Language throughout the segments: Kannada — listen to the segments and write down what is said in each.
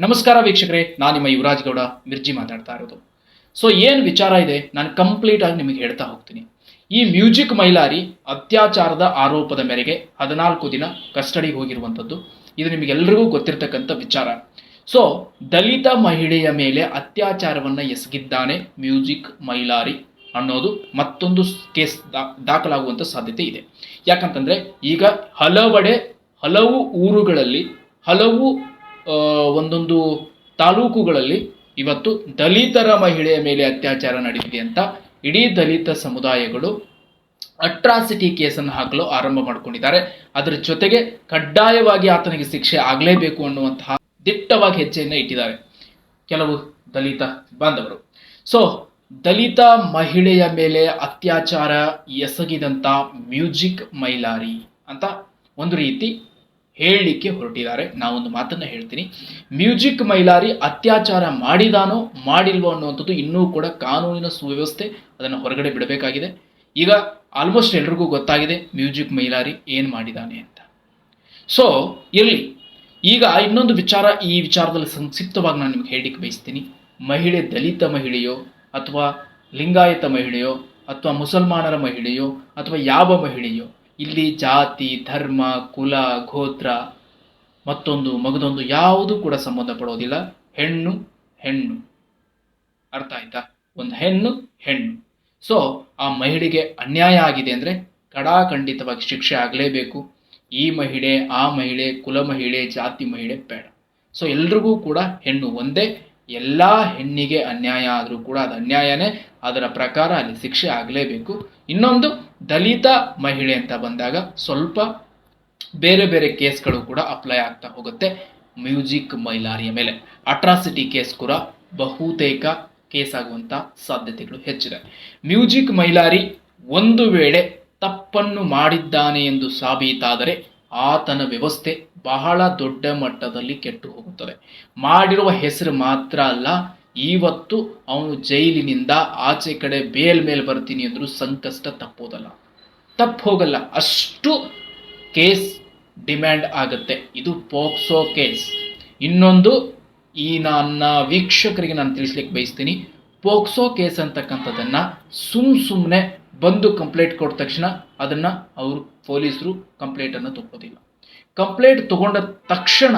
ನಮಸ್ಕಾರ ವೀಕ್ಷಕರೇ, ನಾನು ನಿಮ್ಮ ಯುವರಾಜ್ ಗೌಡ ಮಿರ್ಜಿ ಮಾತಾಡ್ತಾ ಇರೋದು. ಸೊ ಏನು ವಿಚಾರ ಇದೆ? ನಾನು ಕಂಪ್ಲೀಟ್ ಆಗಿ ನಿಮಗೆ ಹೇಳ್ತಾ ಹೋಗ್ತೀನಿ. ಈ ಮ್ಯೂಜಿಕ್ ಮೈಲಾರಿ ಅತ್ಯಾಚಾರದ ಆರೋಪದ ಮೇರೆಗೆ ಹದಿನಾಲ್ಕು ದಿನ ಕಸ್ಟಡಿಗೆ ಹೋಗಿರುವಂಥದ್ದು. ಇದು ನಿಮಗೆಲ್ಲರಿಗೂ ಗೊತ್ತಿರತಕ್ಕಂಥ ವಿಚಾರ. ಸೊ ದಲಿತ ಮಹಿಳೆಯ ಮೇಲೆ ಅತ್ಯಾಚಾರವನ್ನು ಎಸಗಿದ್ದಾನೆ ಮ್ಯೂಜಿಕ್ ಮೈಲಾರಿ ಅನ್ನೋದು ಮತ್ತೊಂದು ಕೇಸ್ ದಾಖಲಾಗುವಂಥ ಸಾಧ್ಯತೆ ಇದೆ. ಯಾಕಂತಂದ್ರೆ, ಈಗ ಹಲವೆಡೆ, ಹಲವು ಊರುಗಳಲ್ಲಿ, ಹಲವು ಒಂದೊಂದು ತಾಲೂಕುಗಳಲ್ಲಿ ಇವತ್ತು ದಲಿತರ ಮಹಿಳೆಯ ಮೇಲೆ ಅತ್ಯಾಚಾರ ನಡೆದಿದೆ ಅಂತ ಇಡೀ ದಲಿತ ಸಮುದಾಯಗಳು ಅಟ್ರಾಸಿಟಿ ಕೇಸನ್ನು ಹಾಕಲು ಆರಂಭ ಮಾಡಿಕೊಂಡಿದ್ದಾರೆ. ಅದರ ಜೊತೆಗೆ ಕಡ್ಡಾಯವಾಗಿ ಆತನಿಗೆ ಶಿಕ್ಷೆ ಆಗಲೇಬೇಕು ಅನ್ನುವಂತಹ ದಿಟ್ಟವಾಗಿ ಹೆಜ್ಜೆಯನ್ನು ಇಟ್ಟಿದ್ದಾರೆ ಕೆಲವು ದಲಿತ ಬಾಂಧವರು. ಸೊ ದಲಿತ ಮಹಿಳೆಯ ಮೇಲೆ ಅತ್ಯಾಚಾರ ಎಸಗಿದಂಥ ಮ್ಯೂಜಿಕ್ ಮೈಲಾರಿ ಅಂತ ಒಂದು ರೀತಿ ಹೇಳಲಿಕ್ಕೆ ಹೊರಟಿದ್ದಾರೆ. ನಾವೊಂದು ಮಾತನ್ನು ಹೇಳ್ತೀನಿ. ಮ್ಯೂಜಿಕ್ ಮೈಲಾರಿ ಅತ್ಯಾಚಾರ ಮಾಡಿದಾನೋ, ಮಾಡಿಲ್ವೋ ಅನ್ನುವಂಥದ್ದು ಇನ್ನೂ ಕೂಡ ಕಾನೂನಿನ ಸುವ್ಯವಸ್ಥೆ ಅದನ್ನು ಹೊರಗಡೆ ಬಿಡಬೇಕಾಗಿದೆ. ಈಗ ಆಲ್ಮೋಸ್ಟ್ ಎಲ್ರಿಗೂ ಗೊತ್ತಾಗಿದೆ ಮ್ಯೂಜಿಕ್ ಮೈಲಾರಿ ಏನು ಮಾಡಿದಾನೆ ಅಂತ. ಸೊ ಇರಲಿ. ಈಗ ಇನ್ನೊಂದು ವಿಚಾರ ಈ ವಿಚಾರದಲ್ಲಿ ಸಂಕ್ಷಿಪ್ತವಾಗಿ ನಾನು ನಿಮ್ಗೆ ಹೇಳಲಿಕ್ಕೆ ಬಯಸ್ತೀನಿ. ಮಹಿಳೆ ದಲಿತ ಮಹಿಳೆಯೋ ಅಥವಾ ಲಿಂಗಾಯತ ಮಹಿಳೆಯೋ ಅಥವಾ ಮುಸಲ್ಮಾನರ ಮಹಿಳೆಯೋ ಅಥವಾ ಯಾವ ಮಹಿಳೆಯೋ ಇಲ್ಲಿ ಜಾತಿ, ಧರ್ಮ, ಕುಲ, ಗೋತ್ರ, ಮತ್ತೊಂದು ಮಗದೊಂದು ಯಾವುದೂ ಕೂಡ ಸಂಬಂಧ ಪಡೋದಿಲ್ಲ ಹೆಣ್ಣು ಹೆಣ್ಣು. ಅರ್ಥ ಆಯ್ತಾ? ಒಂದು ಹೆಣ್ಣು ಹೆಣ್ಣು. ಸೊ ಆ ಮಹಿಳೆಗೆ ಅನ್ಯಾಯ ಆಗಿದೆ ಅಂದರೆ ಕಡಾಖಂಡಿತವಾಗಿ ಶಿಕ್ಷೆ ಆಗಲೇಬೇಕು. ಈ ಮಹಿಳೆ, ಆ ಮಹಿಳೆ, ಕುಲ ಮಹಿಳೆ, ಜಾತಿ ಮಹಿಳೆ ಬೇಡ. ಸೊ ಎಲ್ರಿಗೂ ಕೂಡ ಹೆಣ್ಣು ಒಂದೇ ಎಲ್ಲ ಹೆಣ್ಣಿಗೆ ಅನ್ಯಾಯ ಆದರೂ ಕೂಡ ಅದು ಅನ್ಯಾಯನೇ, ಅದರ ಪ್ರಕಾರ ಅಲ್ಲಿ ಶಿಕ್ಷೆ ಆಗಲೇಬೇಕು. ಇನ್ನೊಂದು, ದಲಿತ ಮಹಿಳೆ ಅಂತ ಬಂದಾಗ ಸ್ವಲ್ಪ ಬೇರೆ ಬೇರೆ ಕೇಸ್ಗಳು ಕೂಡ ಅಪ್ಲೈ ಆಗ್ತಾ ಹೋಗುತ್ತೆ. ಮ್ಯೂಸಿಕ್ ಮೈಲಾರಿಯ ಮೇಲೆ. ಅಟ್ರಾಸಿಟಿ ಕೇಸ್ ಕೂಡ ಬಹುತೇಕ ಕೇಸ್ ಆಗುವಂಥ ಸಾಧ್ಯತೆಗಳು ಹೆಚ್ಚಿದೆ. ಮ್ಯೂಸಿಕ್ ಮೈಲಾರಿ ಒಂದು ವೇಳೆ ತಪ್ಪನ್ನು ಮಾಡಿದ್ದಾನೆ ಎಂದು ಸಾಬೀತಾದರೆ ಆತನ ವ್ಯವಸ್ಥೆ ಬಹಳ ದೊಡ್ಡ ಮಟ್ಟದಲ್ಲಿ ಕೆಟ್ಟು ಹೋಗುತ್ತದೆ. ಮಾಡಿರುವ ಹೆಸರು ಮಾತ್ರ ಅಲ್ಲ ಇವತ್ತು ಅವನು ಜೈಲಿನಿಂದ ಆಚೆ ಕಡೆ ಬೇಲ್ ಮೇಲೆ ಬರ್ತೀನಿ ಅಂದರೂ ಸಂಕಷ್ಟ ತಪ್ಪೋದಲ್ಲ. ತಪ್ಪು ಹೋಗಲ್ಲ, ಅಷ್ಟು ಕೇಸ್ ಡಿಮ್ಯಾಂಡ್ ಆಗುತ್ತೆ. ಇದು ಪೋಕ್ಸೋ ಕೇಸ್. ಇನ್ನೊಂದು, ಈ ನನ್ನ ವೀಕ್ಷಕರಿಗೆ ನಾನು ತಿಳಿಸ್ಲಿಕ್ಕೆ ಬಯಸ್ತೀನಿ. ಪೋಕ್ಸೋ ಕೇಸ್ ಅಂತಕ್ಕಂಥದ್ದನ್ನ ಸುಮ್ಮ ಸುಮ್ಮನೆ ಬಂದು ಕಂಪ್ಲೇಂಟ್ ಕೊಟ್ಟ ತಕ್ಷಣ ಅದನ್ನು ಅವರು ಪೊಲೀಸರು ಕಂಪ್ಲೇಂಟನ್ನು ತಗೋದಿಲ್ಲ ಕಂಪ್ಲೇಂಟ್ ತಗೊಂಡ ತಕ್ಷಣ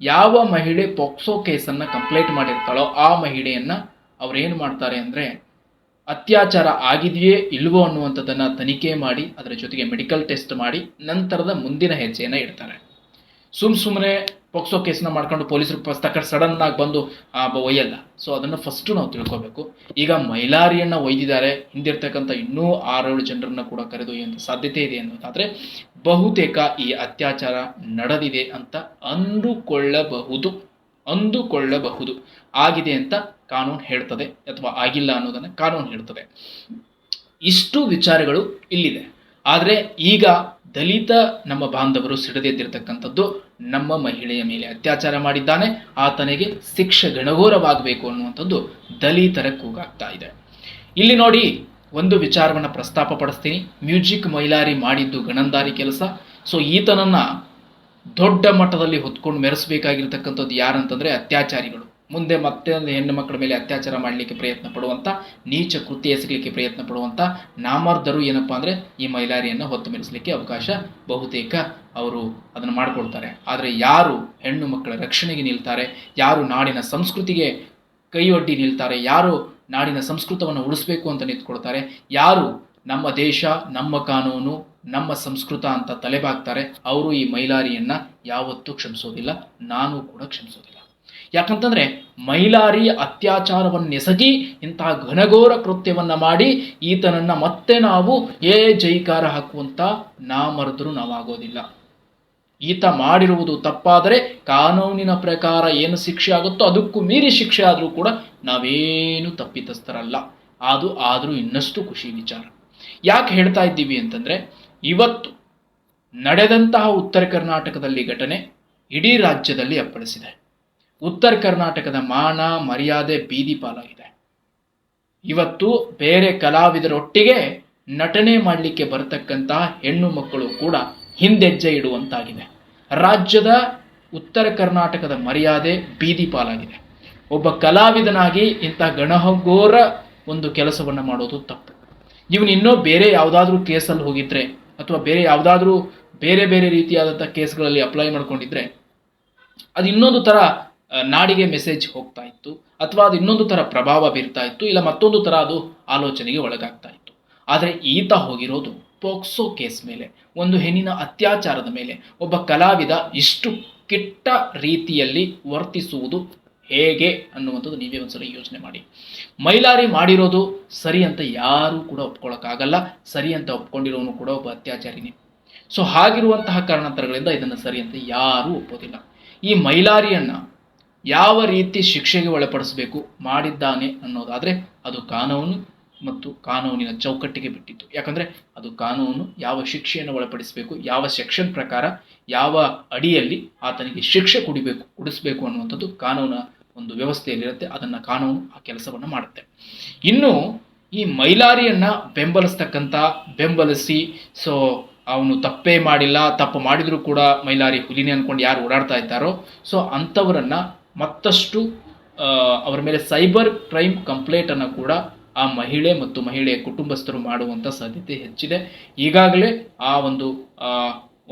ಯಾವ ಮಹಿಳೆ ಪೋಕ್ಸೋ ಕೇಸನ್ನು ಕಂಪ್ಲೇಂಟ್ ಮಾಡಿರ್ತಾಳೋ ಆ ಮಹಿಳೆಯನ್ನು ಅವರೇನು ಮಾಡ್ತಾರೆ ಅಂದರೆ ಅತ್ಯಾಚಾರ ಆಗಿದೆಯೇ ಇಲ್ವೋ ಅನ್ನುವಂಥದ್ದನ್ನು ತನಿಖೆ ಮಾಡಿ ಅದರ ಜೊತೆಗೆ ಮೆಡಿಕಲ್ ಟೆಸ್ಟ್ ಮಾಡಿ ನಂತರದ ಮುಂದಿನ ಹೆಜ್ಜೆಯನ್ನು ಇಡ್ತಾರೆ. ಸುಮ್ ಸುಮ್ಮನೆ ಪೋಕ್ಸೋ ಕೇಸ್ನ ಮಾಡ್ಕೊಂಡು ಪೊಲೀಸರು ಪುಸ್ತಕ ಸಡನ್ ಆಗಿ ಬಂದು ಒಯ್ಯಲ್ಲ. ಸೊ ಅದನ್ನು ಫಸ್ಟು ನಾವು ತಿಳ್ಕೊಬೇಕು. ಈಗ ಮೈಲಾರಿಯನ್ನು ಒಯ್ದಿದ್ದಾರೆ, ಹಿಂದಿರ್ತಕ್ಕಂಥ ಇನ್ನೂ ಆರೇಳು ಜನರನ್ನ ಕೂಡ ಕರೆದೊಯ್ಯುವಂಥ ಸಾಧ್ಯತೆ ಇದೆ ಅನ್ನೋದಾದರೆ, ಬಹುತೇಕ ಈ ಅತ್ಯಾಚಾರ ನಡೆದಿದೆ ಅಂತ ಅಂದುಕೊಳ್ಳಬಹುದು ಅಂದುಕೊಳ್ಳಬಹುದು. ಆಗಿದೆ ಅಂತ ಕಾನೂನು ಹೇಳ್ತದೆ ಅಥವಾ ಆಗಿಲ್ಲ ಅನ್ನೋದನ್ನ ಕಾನೂನು ಹೇಳ್ತದೆ. ಇಷ್ಟು ವಿಚಾರಗಳು ಇಲ್ಲಿದೆ. ಆದರೆ ಈಗ ದಲಿತ ನಮ್ಮ ಬಾಂಧವರು ಸಿಡದೆದ್ದಿರತಕ್ಕಂಥದ್ದು ನಮ್ಮ ಮಹಿಳೆಯ ಮೇಲೆ ಅತ್ಯಾಚಾರ ಮಾಡಿದ್ದಾನೆ. ಆತನಿಗೆ ಶಿಕ್ಷೆ ಗಣಘೋರವಾಗಬೇಕು ಅನ್ನುವಂಥದ್ದು ದಲಿತರ ಕೂಗಾಗ್ತಾ ಇದೆ. ಇಲ್ಲಿ ನೋಡಿ ಒಂದು ವಿಚಾರವನ್ನು ಪ್ರಸ್ತಾಪ ಪಡಿಸ್ತೀನಿ. ಮ್ಯೂಜಿಕ್ ಮೈಲಾರಿ ಮಾಡಿದ್ದು ಗಣಂದಾರಿ ಕೆಲಸ. ಸೊ ಈತನನ್ನ ದೊಡ್ಡ ಮಟ್ಟದಲ್ಲಿ ಹೊತ್ಕೊಂಡು ಮೆರೆಸಬೇಕಾಗಿರ್ತಕ್ಕಂಥದ್ದು ಯಾರಂತಂದ್ರೆ ಅತ್ಯಾಚಾರಿಗಳು. ಮುಂದೆ ಮತ್ತೆ ಹೆಣ್ಣು ಮಕ್ಕಳ ಮೇಲೆ ಅತ್ಯಾಚಾರ ಮಾಡಲಿಕ್ಕೆ ಪ್ರಯತ್ನ ಪಡುವಂಥ ನೀಚ ಕೃತಿ ಎಸಗಲಿಕ್ಕೆ ಪ್ರಯತ್ನ ಪಡುವಂಥ ನಾಮಾರ್ಧರು ಏನಪ್ಪ ಅಂದರೆ ಈ ಮೈಲಾರಿಯನ್ನು ಹೊತ್ತು ಮೆರೆಸಲಿಕ್ಕೆ ಅವಕಾಶ ಬಹುತೇಕ ಅವರು ಅದನ್ನು ಮಾಡಿಕೊಳ್ತಾರೆ. ಆದರೆ ಯಾರು ಹೆಣ್ಣು ಮಕ್ಕಳ ರಕ್ಷಣೆಗೆ ನಿಲ್ತಾರೆ, ಯಾರು ನಾಡಿನ ಸಂಸ್ಕೃತಿಗೆ ಕೈಯೊಡ್ಡಿ ನಿಲ್ತಾರೆ, ಯಾರು ನಾಡಿನ ಸಂಸ್ಕೃತವನ್ನು ಉಳಿಸ್ಬೇಕು ಅಂತ ನಿಂತ್ಕೊಳ್ತಾರೆ, ಯಾರು ನಮ್ಮ ದೇಶ, ನಮ್ಮ ಕಾನೂನು, ನಮ್ಮ ಸಂಸ್ಕೃತ ಅಂತ ತಲೆಬಾಗ್ತಾರೆ, ಅವರು ಈ ಮೈಲಾರಿಯನ್ನು ಯಾವತ್ತೂ ಕ್ಷಮಿಸೋದಿಲ್ಲ, ನಾನು ಕೂಡ ಕ್ಷಮಿಸೋದಿಲ್ಲ. ಯಾಕಂತಂದ್ರೆ ಮೈಲಾರಿ ಅತ್ಯಾಚಾರವನ್ನೆಸಗಿ ಇಂತಹ ಘನಘೋರ ಕೃತ್ಯವನ್ನು ಮಾಡಿ ಈತನನ್ನ ಮತ್ತೆ ನಾವು ಏ ಜೈಕಾರ ಹಾಕುವಂತ ಮರೆದ್ರೂ ನಾವಾಗೋದಿಲ್ಲ. ಈತ ಮಾಡಿರುವುದು ತಪ್ಪಾದರೆ ಕಾನೂನಿನ ಪ್ರಕಾರ ಏನು ಶಿಕ್ಷೆ ಆಗುತ್ತೋ ಅದಕ್ಕೂ ಮೀರಿ ಶಿಕ್ಷೆ ಆದರೂ ಕೂಡ ನಾವೇನು ತಪ್ಪಿತಸ್ಥರಲ್ಲ. ಅದು ಆದರೂ ಇನ್ನಷ್ಟು ಖುಷಿ ವಿಚಾರ. ಯಾಕೆ ಹೇಳ್ತಾ ಇದ್ದೀವಿ ಅಂತಂದ್ರೆ ಇವತ್ತು ನಡೆದಂತಹ ಉತ್ತರ ಕರ್ನಾಟಕದಲ್ಲಿ ಘಟನೆ ಇಡೀ ರಾಜ್ಯದಲ್ಲಿ ಅಪ್ಪಳಿಸಿದೆ. ಉತ್ತರ ಕರ್ನಾಟಕದ ಮಾನ, ಮರ್ಯಾದೆ, ಬೀದಿ ಪಾಲಾಗಿದೆ. ಇವತ್ತು ಬೇರೆ ಕಲಾವಿದರೊಟ್ಟಿಗೆ ನಟನೆ ಮಾಡಲಿಕ್ಕೆ ಬರತಕ್ಕಂತಹ ಹೆಣ್ಣು ಮಕ್ಕಳು ಕೂಡ ಹಿಂದೆಜ್ಜೆ ಇಡುವಂತಾಗಿದೆ. ರಾಜ್ಯದ ಉತ್ತರ ಕರ್ನಾಟಕದ ಮರ್ಯಾದೆ, ಬೀದಿ ಪಾಲಾಗಿದೆ. ಒಬ್ಬ ಕಲಾವಿದನಾಗಿ ಇಂಥ ಗಣಹಗೋರ ಒಂದು ಕೆಲಸವನ್ನು ಮಾಡೋದು ತಪ್ಪು. ಇವನು ಇನ್ನೂ ಬೇರೆ ಯಾವುದಾದ್ರೂ ಕೇಸಲ್ಲಿ ಹೋಗಿದ್ರೆ ಅಥವಾ ಬೇರೆ ಯಾವುದಾದ್ರೂ ಬೇರೆ ಬೇರೆ ರೀತಿಯಾದಂಥ ಕೇಸ್ಗಳಲ್ಲಿ ಅಪ್ಲೈ ಮಾಡ್ಕೊಂಡಿದ್ರೆ, ಅದು ಇನ್ನೊಂದು ಥರ ನಾಡಿಗೆ ಮೆಸೇಜ್ ಹೋಗ್ತಾ ಇತ್ತು, ಅಥವಾ ಅದು ಇನ್ನೊಂದು ಥರ ಪ್ರಭಾವ ಬೀರ್ತಾ ಇತ್ತು, ಇಲ್ಲ ಮತ್ತೊಂದು ಥರ ಅದು ಆಲೋಚನೆಗೆ ಒಳಗಾಗ್ತಾ ಇತ್ತು. ಆದರೆ ಈತ ಹೋಗಿರೋದು ಪೋಕ್ಸೋ ಕೇಸ್ ಮೇಲೆ, ಒಂದು ಹೆಣ್ಣಿನ ಅತ್ಯಾಚಾರದ ಮೇಲೆ. ಒಬ್ಬ ಕಲಾವಿದ ಇಷ್ಟು ಕೆಟ್ಟ ರೀತಿಯಲ್ಲಿ ವರ್ತಿಸುವುದು ಹೇಗೆ ಅನ್ನುವಂಥದ್ದು ನೀವೇ ಒಂದ್ಸಲ ಯೋಚನೆ ಮಾಡಿ. ಮೈಲಾರಿ ಮಾಡಿರೋದು ಸರಿ ಅಂತ ಯಾರೂ ಕೂಡ ಒಪ್ಕೊಳ್ಳೋಕ್ಕಾಗಲ್ಲ ಸರಿ ಅಂತ ಒಪ್ಕೊಂಡಿರೋನು ಕೂಡ ಒಬ್ಬ ಅತ್ಯಾಚಾರಿನೇ. ಸೊ ಹಾಗಿರುವಂತಹ ಕಾರಣಾಂತರಗಳಿಂದ ಇದನ್ನು ಸರಿ ಅಂತ ಯಾರೂ ಒಪ್ಪೋದಿಲ್ಲ. ಈ ಮೈಲಾರಿಯನ್ನ ಯಾವ ರೀತಿ ಶಿಕ್ಷೆಗೆ ಒಳಪಡಿಸಬೇಕು ಮಾಡಿದ್ದಾನೆ ಅನ್ನೋದಾದರೆ ಅದು ಕಾನೂನು ಮತ್ತು ಕಾನೂನಿನ ಚೌಕಟ್ಟಿಗೆ ಬಿಟ್ಟಿತ್ತು. ಯಾಕಂದರೆ ಅದು ಕಾನೂನು ಯಾವ ಶಿಕ್ಷೆಯನ್ನು ಒಳಪಡಿಸಬೇಕು, ಯಾವ ಸೆಕ್ಷನ್ ಪ್ರಕಾರ ಯಾವ ಅಡಿಯಲ್ಲಿ ಆತನಿಗೆ ಶಿಕ್ಷೆ ಕುಡಿಬೇಕು, ಕುಡಿಸಬೇಕು ಅನ್ನುವಂಥದ್ದು ಕಾನೂನ ಒಂದು ವ್ಯವಸ್ಥೆಯಲ್ಲಿರುತ್ತೆ. ಅದನ್ನು ಕಾನೂನು ಆ ಕೆಲಸವನ್ನು ಮಾಡುತ್ತೆ. ಇನ್ನು ಈ ಮೈಲಾರಿಯನ್ನು ಬೆಂಬಲಿಸ್ತಕ್ಕಂಥ, ಬೆಂಬಲಿಸಿ, ಸೊ ಅವನು ತಪ್ಪೇ ಮಾಡಿಲ್ಲ, ತಪ್ಪು ಮಾಡಿದರೂ ಕೂಡ ಮೈಲಾರಿ ಹುಲಿನೇ ಅಂದ್ಕೊಂಡು ಯಾರು ಓಡಾಡ್ತಾ ಇದ್ದಾರೋ, ಸೊ ಅಂಥವರನ್ನ ಮತ್ತಷ್ಟು ಅವರ ಮೇಲೆ ಸೈಬರ್ ಕ್ರೈಮ್ ಕಂಪ್ಲೇಂಟನ್ನು ಕೂಡ ಆ ಮಹಿಳೆ ಮತ್ತು ಮಹಿಳೆಯ ಕುಟುಂಬಸ್ಥರು ಮಾಡುವಂಥ ಸಾಧ್ಯತೆ ಹೆಚ್ಚಿದೆ. ಈಗಾಗಲೇ ಆ ಒಂದು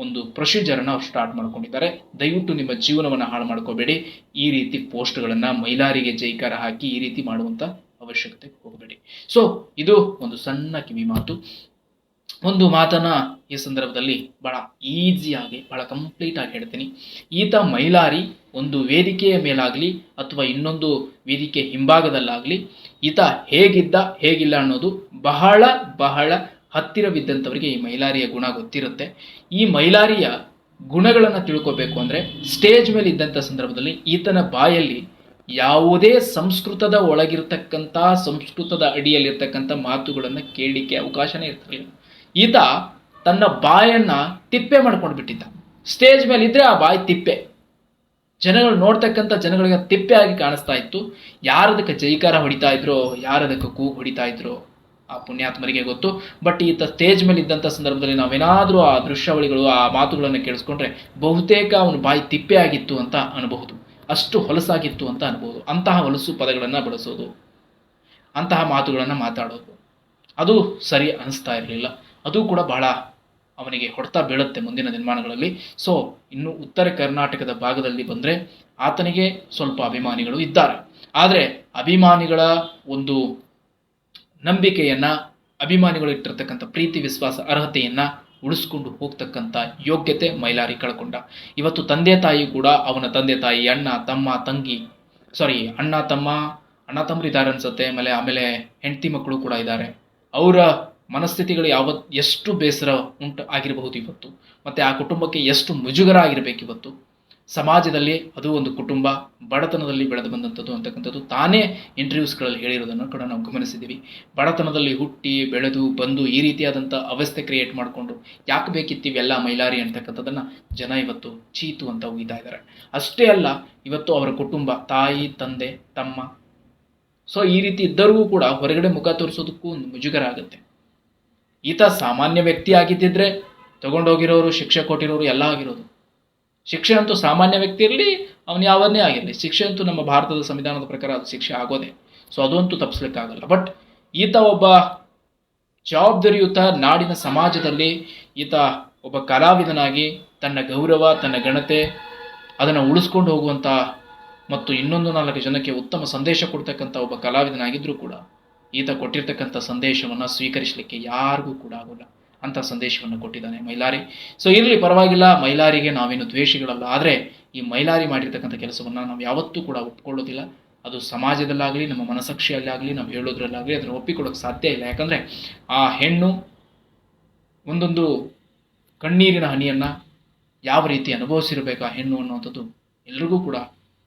ಒಂದು ಪ್ರೊಸೀಜರನ್ನು ಅವ್ರು ಸ್ಟಾರ್ಟ್ ಮಾಡ್ಕೊಂಡಿದ್ದಾರೆ. ದಯವಿಟ್ಟು ನಿಮ್ಮ ಜೀವನವನ್ನು ಹಾಳು ಮಾಡ್ಕೋಬೇಡಿ. ಈ ರೀತಿ ಪೋಸ್ಟ್ಗಳನ್ನು ಮಹಿಳಾರಿಗೆ ಜೈಕಾರ ಹಾಕಿ ಈ ರೀತಿ ಮಾಡುವಂಥ ಅವಶ್ಯಕತೆ ಹೋಗಬೇಡಿ. ಸೊ ಇದು ಒಂದು ಸಣ್ಣ ಕಿವಿ ಮಾತು. ಒಂದು ಮಾತನ್ನ ಈ ಸಂದರ್ಭದಲ್ಲಿ ಬಹಳ ಈಸಿಯಾಗಿ ಬಹಳ ಕಂಪ್ಲೀಟ್ ಆಗಿ ಹೇಳ್ತೀನಿ. ಈತ ಮೈಲಾರಿ ಒಂದು ವೇದಿಕೆಯ ಮೇಲಾಗಲಿ ಅಥವಾ ಇನ್ನೊಂದು ವೇದಿಕೆ ಹಿಂಭಾಗದಲ್ಲಾಗಲಿ, ಈತ ಹೇಗಿದ್ದ, ಹೇಗಿಲ್ಲ ಅನ್ನೋದು ಬಹಳ ಬಹಳ ಹತ್ತಿರವಿದ್ದಂಥವರಿಗೆ ಈ ಮೈಲಾರಿಯ ಗುಣ ಗೊತ್ತಿರುತ್ತೆ. ಈ ಮೈಲಾರಿಯ ಗುಣಗಳನ್ನು ತಿಳ್ಕೋಬೇಕು ಅಂದರೆ ಸ್ಟೇಜ್ ಮೇಲೆ ಇದ್ದಂಥ ಸಂದರ್ಭದಲ್ಲಿ ಈತನ ಬಾಯಲ್ಲಿ ಯಾವುದೇ ಸಂಸ್ಕೃತದ ಒಳಗಿರ್ತಕ್ಕಂಥ, ಸಂಸ್ಕೃತದ ಅಡಿಯಲ್ಲಿರ್ತಕ್ಕಂಥ ಮಾತುಗಳನ್ನು ಕೇಳಲಿಕ್ಕೆ ಅವಕಾಶನೇ ಇರ್ತಿರಲಿಲ್ಲ. ಈತ ತನ್ನ ಬಾಯನ್ನು ತಿಪ್ಪೆ ಮಾಡ್ಕೊಂಡು ಬಿಟ್ಟಿದ್ದ ಸ್ಟೇಜ್ ಮೇಲೆ ಇದ್ದರೆ ಆ ಬಾಯಿ ತಿಪ್ಪೆ. ಜನಗಳು ನೋಡ್ತಕ್ಕಂಥ ಜನಗಳಿಗೆ ತಿಪ್ಪೆ ಆಗಿ ಕಾಣಿಸ್ತಾ ಇತ್ತು. ಯಾರದಕ್ಕೆ ಜೈಕಾರ ಹೊಡಿತಾ ಇದ್ರೋ ಯಾರದಕ್ಕೆ ಕೂಗು ಹೊಡಿತಾ ಇದ್ರೋ, ಆ ಪುಣ್ಯಾತ್ಮರಿಗೆ ಗೊತ್ತು. ಬಟ್ ಈತ ಸ್ಟೇಜ್ ಮೇಲೆ ಇದ್ದಂಥ ಸಂದರ್ಭದಲ್ಲಿ ನಾವೇನಾದರೂ ಆ ದೃಶ್ಯಾವಳಿಗಳು, ಆ ಮಾತುಗಳನ್ನು ಕೇಳಿಸ್ಕೊಂಡ್ರೆ ಬಹುತೇಕ ಅವನು ಬಾಯಿ ತಿಪ್ಪೆ ಆಗಿತ್ತು ಅಂತ ಅನ್ಬಹುದು. ಅಷ್ಟು ಹೊಲಸಾಗಿತ್ತು ಅಂತ ಅನ್ಬೋದು ಅಂತಹ ಹೊಲಸು ಪದಗಳನ್ನು ಬಳಸೋದು, ಅಂತಹ ಮಾತುಗಳನ್ನು ಮಾತಾಡೋದು, ಅದು ಸರಿ ಅನಿಸ್ತಾ ಇರಲಿಲ್ಲ. ಅದು ಕೂಡ ಬಹಳ ಅವನಿಗೆ ಹೊಡ್ತಾ ಬೀಳುತ್ತೆ ಮುಂದಿನ ದಿನಮಾನಗಳಲ್ಲಿ. ಸೊ ಇನ್ನು ಉತ್ತರ ಕರ್ನಾಟಕದ ಭಾಗದಲ್ಲಿ ಬಂದರೆ ಆತನಿಗೆ ಸ್ವಲ್ಪ ಅಭಿಮಾನಿಗಳು ಇದ್ದಾರೆ. ಆದರೆ ಅಭಿಮಾನಿಗಳ ಒಂದು ನಂಬಿಕೆಯನ್ನು, ಅಭಿಮಾನಿಗಳು ಇಟ್ಟಿರ್ತಕ್ಕಂಥ ಪ್ರೀತಿ, ವಿಶ್ವಾಸ, ಅರ್ಹತೆಯನ್ನು ಉಳಿಸ್ಕೊಂಡು ಹೋಗ್ತಕ್ಕಂಥ ಯೋಗ್ಯತೆ ಮೈಲಾರಿ ಕಳ್ಕೊಂಡ. ಇವತ್ತು ತಂದೆ ತಾಯಿ ಕೂಡ ಅವನ ತಂದೆ ತಾಯಿ, ಅಣ್ಣ, ತಮ್ಮ, ತಂಗಿ ಸಾರಿ ಅಣ್ಣ, ತಮ್ಮ, ಅಣ್ಣ ತಮ್ಮರು ಇದ್ದಾರೆ ಅನ್ಸುತ್ತೆ. ಆಮೇಲೆ ಆಮೇಲೆ ಹೆಂಡತಿ ಮಕ್ಕಳು ಕೂಡ ಇದ್ದಾರೆ. ಅವರ ಮನಸ್ಥಿತಿಗಳು ಯಾವ ಎಷ್ಟು ಬೇಸರ ಉಂಟು ಆಗಿರಬಹುದು ಇವತ್ತು. ಮತ್ತು ಆ ಕುಟುಂಬಕ್ಕೆ ಎಷ್ಟು ಮುಜುಗರ ಆಗಿರಬೇಕು ಇವತ್ತು ಸಮಾಜದಲ್ಲಿ ಅದು ಒಂದು ಕುಟುಂಬ ಬಡತನದಲ್ಲಿ ಬೆಳೆದು ಬಂದಂಥದ್ದು ಅಂತಕ್ಕಂಥದ್ದು ತಾನೇ ಇಂಟರ್ವ್ಯೂಸ್ಗಳಲ್ಲಿ ಹೇಳಿರೋದನ್ನು ಕೂಡ ನಾವು ಗಮನಿಸಿದ್ದೀವಿ. ಬಡತನದಲ್ಲಿ ಹುಟ್ಟಿ, ಬೆಳೆದು, ಬಂದು ಈ ರೀತಿಯಾದಂಥ ಅವಸ್ಥೆ ಕ್ರಿಯೇಟ್ ಮಾಡಿಕೊಂಡು ಯಾಕೆ ಬೇಕಿತ್ತು ಇವೆಲ್ಲ ಮೈಲಾರಿ ಅಂತಕ್ಕಂಥದ್ದನ್ನು ಜನ ಇವತ್ತು ಚೀತು ಅಂತ ಉಗಿತಾ ಇದ್ದಾರೆ. ಅಷ್ಟೇ ಅಲ್ಲ, ಇವತ್ತು ಅವರ ಕುಟುಂಬ, ತಾಯಿ, ತಂದೆ, ತಮ್ಮ, ಸೊ ಈ ರೀತಿ ಇದ್ದರಿಗೂ ಕೂಡ ಹೊರಗಡೆ ಮುಖ ತೋರಿಸೋದಕ್ಕೂ ಒಂದು ಮುಜುಗರ ಆಗುತ್ತೆ. ಈತ ಸಾಮಾನ್ಯ ವ್ಯಕ್ತಿ ಆಗಿದ್ದಿದ್ರೆ ತಗೊಂಡೋಗಿರೋರು, ಶಿಕ್ಷೆ ಕೊಟ್ಟಿರೋರು ಎಲ್ಲ ಆಗಿರೋದು. ಶಿಕ್ಷೆ ಅಂತೂ ಸಾಮಾನ್ಯ ವ್ಯಕ್ತಿ ಇರಲಿ, ಅವನು ಯಾವನ್ನೇ ಆಗಿರಲಿ. ಶಿಕ್ಷೆ ಅಂತೂ ನಮ್ಮ ಭಾರತದ ಸಂವಿಧಾನದ ಪ್ರಕಾರ ಅದು ಶಿಕ್ಷೆ ಆಗೋದೆ. ಸೊ ಅದಂತೂ ತಪ್ಪಿಸ್ಲಿಕ್ಕಾಗಲ್ಲ. ಬಟ್ ಈತ ಒಬ್ಬ ಜವಾಬ್ದಾರಿಯುತ ನಾಡಿನ ಸಮಾಜದಲ್ಲಿ ಈತ ಒಬ್ಬ ಕಲಾವಿದನಾಗಿ ತನ್ನ ಗೌರವ, ತನ್ನ ಘನತೆ, ಅದನ್ನು ಉಳಿಸ್ಕೊಂಡು ಹೋಗುವಂಥ ಮತ್ತು ಇನ್ನೊಂದು ನಾಲ್ಕು ಜನಕ್ಕೆ ಉತ್ತಮ ಸಂದೇಶ ಕೊಡ್ತಕ್ಕಂಥ ಒಬ್ಬ ಕಲಾವಿದನಾಗಿದ್ದರೂ ಕೂಡ ಈತ ಕೊಟ್ಟಿರ್ತಕ್ಕಂಥ ಸಂದೇಶವನ್ನು ಸ್ವೀಕರಿಸಲಿಕ್ಕೆ ಯಾರಿಗೂ ಕೂಡ ಆಗೋಲ್ಲ. ಅಂತ ಸಂದೇಶವನ್ನು ಕೊಟ್ಟಿದ್ದಾನೆ ಮೈಲಾರಿ. ಸೊ ಇರಲಿ ಪರವಾಗಿಲ್ಲ, ಮೈಲಾರಿಗೆ ನಾವೇನು ದ್ವೇಷಿಗಳಲ್ಲ. ಆದರೆ ಈ ಮೈಲಾರಿ ಮಾಡಿರ್ತಕ್ಕಂಥ ಕೆಲಸವನ್ನು ನಾವು ಯಾವತ್ತೂ ಕೂಡ ಒಪ್ಕೊಳ್ಳೋದಿಲ್ಲ. ಅದು ಸಮಾಜದಲ್ಲಾಗಲಿ, ನಮ್ಮ ಮನಸಾಕ್ಷಿಯಲ್ಲಾಗಲಿ ನಾವು ಹೇಳೋದ್ರಲ್ಲಾಗಲಿ ಅದನ್ನು ಒಪ್ಪಿಕೊಳ್ಳೋಕೆ ಸಾಧ್ಯ ಇಲ್ಲ. ಯಾಕಂದರೆ ಆ ಹೆಣ್ಣು ಒಂದೊಂದು ಕಣ್ಣೀರಿನ ಹನಿಯನ್ನು ಯಾವ ರೀತಿ ಅನುಭವಿಸಿರಬೇಕು ಆ ಹೆಣ್ಣು ಅನ್ನುವಂಥದ್ದು ಎಲ್ರಿಗೂ ಕೂಡ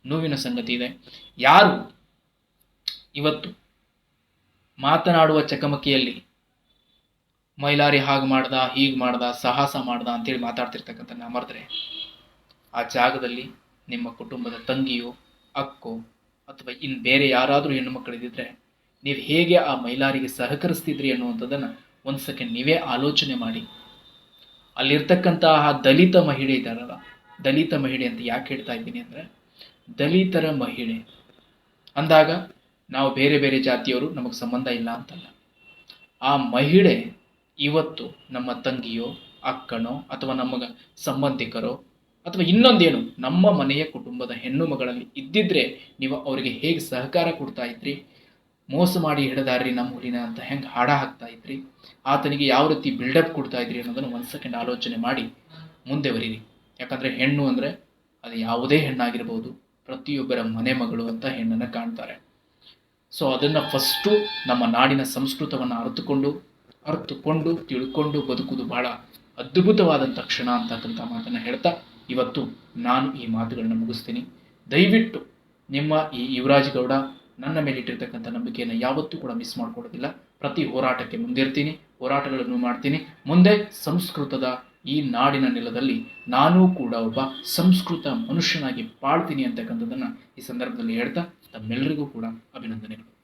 ನೋವಿನ ಸಂಗತಿ ಇದೆ. ಯಾರು ಇವತ್ತು ಮಾತನಾಡುವ ಚಕಮಕಿಯಲ್ಲಿ, ಮೈಲಾರಿ ಹಾಗೆ ಮಾಡ್ದ, ಹೀಗೆ ಮಾಡ್ದ, ಸಾಹಸ ಮಾಡ್ದ ಅಂತೇಳಿ ಮಾತಾಡ್ತಿರ್ತಕ್ಕಂಥ ಮರೆದ್ರೆ, ಆ ಜಾಗದಲ್ಲಿ ನಿಮ್ಮ ಕುಟುಂಬದ ತಂಗಿಯೋ, ಅಕ್ಕೋ ಅಥವಾ ಇನ್ನು ಬೇರೆ ಯಾರಾದರೂ ಹೆಣ್ಣು ಮಕ್ಕಳಿದ್ದಿದ್ರೆ ನೀವು ಹೇಗೆ ಆ ಮೈಲಾರಿಗೆ ಸಹಕರಿಸ್ತಿದ್ರಿ ಅನ್ನುವಂಥದ್ದನ್ನು ಒಂದು ಸೆಕೆಂಡ್ ನೀವೇ ಆಲೋಚನೆ ಮಾಡಿ. ಅಲ್ಲಿರ್ತಕ್ಕಂತಹ ದಲಿತ ಮಹಿಳೆ ಇದ್ದಾರಲ್ಲ, ದಲಿತ ಮಹಿಳೆ ಅಂತ ಯಾಕೆ ಹೇಳ್ತಾ ಇದ್ದೀನಿ ಅಂದರೆ, ದಲಿತರ ಮಹಿಳೆ ಅಂದಾಗ ನಾವು ಬೇರೆ ಬೇರೆ ಜಾತಿಯವರು ನಮಗೆ ಸಂಬಂಧ ಇಲ್ಲ ಅಂತಲ್ಲ. ಆ ಮಹಿಳೆ ಇವತ್ತು ನಮ್ಮ ತಂಗಿಯೋ, ಅಕ್ಕನೋ ಅಥವಾ ನಮ್ಮ ಸಂಬಂಧಿಕರೋ ಅಥವಾ ಇನ್ನೊಂದೇನು ನಮ್ಮ ಮನೆಯ ಕುಟುಂಬದ ಹೆಣ್ಣು ಮಗಳಲ್ಲಿ ಇದ್ದಿದ್ರೆ ನೀವು ಅವರಿಗೆ ಹೇಗೆ ಸಹಕಾರ ಕೊಡ್ತಾ ಇದ್ರಿ? ಮೋಸ ಮಾಡಿ ಹಿಡದಾರ್ರಿ ನಮ್ಮ ಊರಿನ ಅಂತ ಹೆಂಗೆ ಹಾಡ ಹಾಕ್ತಾ ಇದ್ರಿ? ಆತನಿಗೆ ಯಾವ ರೀತಿ ಬಿಲ್ಡಪ್ ಕೊಡ್ತಾ ಇದ್ರಿ ಅನ್ನೋದನ್ನು ಒಂದು ಸೆಕೆಂಡ್ ಆಲೋಚನೆ ಮಾಡಿ ಮುಂದೆ ಬರೀರಿ. ಯಾಕಂದರೆ ಹೆಣ್ಣು ಅಂದರೆ ಅದು ಯಾವುದೇ ಹೆಣ್ಣಾಗಿರ್ಬೋದು, ಪ್ರತಿಯೊಬ್ಬರ ಮನೆ ಮಗಳು ಅಂತ ಹೆಣ್ಣನ್ನು ಕಾಣ್ತಾರೆ. ಸೊ ಅದನ್ನು ಫಸ್ಟು ನಮ್ಮ ನಾಡಿನ ಸಂಸ್ಕೃತವನ್ನು ಅರಿತುಕೊಂಡು ಅರಿತುಕೊಂಡು, ತಿಳ್ಕೊಂಡು ಬದುಕುವುದು ಬಹಳ ಅದ್ಭುತವಾದಂಥ ಕ್ಷಣ ಅಂತಕ್ಕಂಥ ಮಾತನ್ನು ಹೇಳ್ತಾ ಇವತ್ತು ನಾನು ಈ ಮಾತುಗಳನ್ನ ಮುಗಿಸ್ತೀನಿ. ದಯವಿಟ್ಟು ನಿಮ್ಮ ಈ ಯುವರಾಜ್ ಗೌಡ ನನ್ನ ಮೇಲೆ ಇಟ್ಟಿರ್ತಕ್ಕಂಥ ನಂಬಿಕೆಯನ್ನು ಯಾವತ್ತೂ ಕೂಡ ಮಿಸ್ ಮಾಡ್ಕೊಡೋದಿಲ್ಲ ಪ್ರತಿ ಹೋರಾಟಕ್ಕೆ ಮುಂದಿರ್ತೀನಿ. ಹೋರಾಟಗಳನ್ನು ಮಾಡ್ತೀನಿ. ಮುಂದೆ ಸಂಸ್ಕೃತದ ಈ ನಾಡಿನ ನೆಲದಲ್ಲಿ ನಾನೂ ಕೂಡ ಒಬ್ಬ ಸಂಸ್ಕೃತ ಮನುಷ್ಯನಾಗಿ ಬಾಳ್ತೀನಿ ಅಂತಕ್ಕಂಥದ್ದನ್ನು ಈ ಸಂದರ್ಭದಲ್ಲಿ ಹೇಳ್ತಾ ತಮ್ಮೆಲ್ಲರಿಗೂ ಕೂಡ ಅಭಿನಂದನೆಗಳು.